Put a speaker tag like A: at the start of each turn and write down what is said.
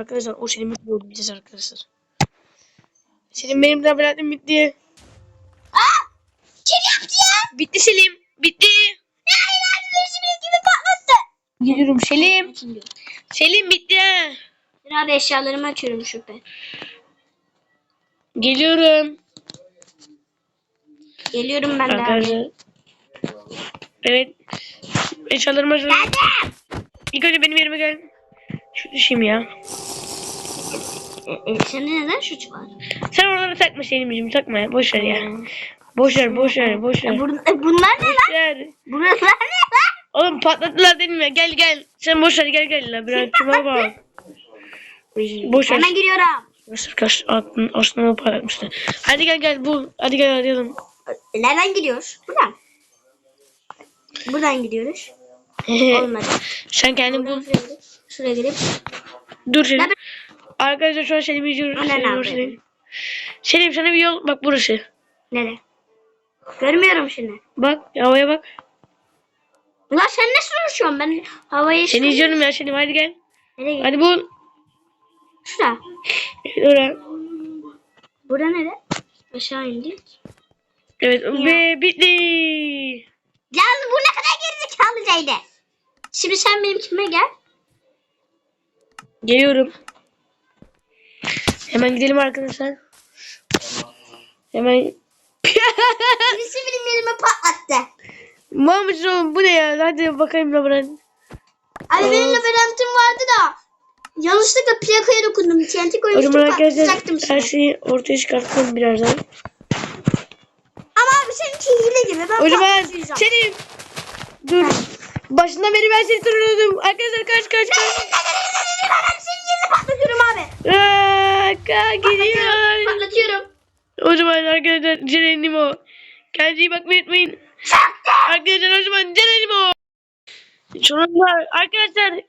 A: Arkadaşlar o Selim bitti oldu biteceğiz arkadaşlar. Selim benim labirentim bitti.
B: Kim yaptı ya?
A: Bitti Selim. Bitti.
B: Ya ileride birisi gibi patlattı.
A: Geliyorum Selim. Selim bitti.
B: Dur abi eşyalarımı açıyorum şüphe.
A: Geliyorum.
B: Geliyorum ben de abi.
A: Arkadaşlar. Evet. Eşyalarımı hazırladım.
B: Geldim.
A: İlk önce benim yerime gel. Şu düşeyim ya.
B: E, e, sende neden şuç var?
A: Sen oraları takma Selim'ciğim takma. Boş ver ya. Boş ver boş ver boş ver.
B: E, bur- e, bunlar ne lan?
A: Ver.
B: Bunlar ne lan?
A: Oğlum patlattılar dedim ya. Gel gel. Sen boş ver gel gel. Labirentima bak. Boş ver.
B: Hemen giriyorum.
A: Mısır kaç aklın aslında o patlatmıştı. Hadi gel gel bul. Hadi gel arayalım.
B: Nereden gidiyoruz? Buradan. Buradan gidiyoruz. Olmadı.
A: Sen kendin bul.
B: Şuraya gidip.
A: Dur Selim. Arkadaşlar şu an Selim'i izliyoruz. Selim? Selim. Selim sana bir yol. Bak burası.
B: Nereye? Görmüyorum şimdi.
A: Bak havaya bak.
B: Ulan sen nasıl uçuyorsun? Ben havayı...
A: Seni izliyorum ya Selim. Hadi gel.
B: Nereye gidiyorsun?
A: Hadi bul.
B: Şurada.
A: Oraya.
B: Burada nere? Aşağı indik.
A: Evet ve bitti.
B: Ya bu ne kadar gerizekalıydı. Şimdi sen benim kime gel.
A: Geliyorum. Hemen gidelim arkadaşlar. Hemen.
B: Birisi benim yerime patlattı.
A: Mahmut oğlum bu ne ya? Hadi bakayım labirent.
B: Abi benim labirentim vardı da. Yanlışlıkla plakaya dokundum. TNT
A: O
B: koymuştum
A: zaman arkadaşlar
B: patlatacaktım
A: her şeyi ortaya çıkartalım birazdan.
B: Ama abi seninki hile gibi. Ben
A: O zaman. Selim. Dur. Başından beri ben seni tanıyordum. Arkadaşlar kaç kaç kaç.
B: Ben senin yerini patlatıyorum abi.
A: Aa, ka- gidiyor.
B: Patlatıyorum.
A: O zaman arkadaşlar Cerenimo. Kendinize iyi bakmayı unutmayın. Arkadaşlar o zaman Cerenimo. Sonunda arkadaşlar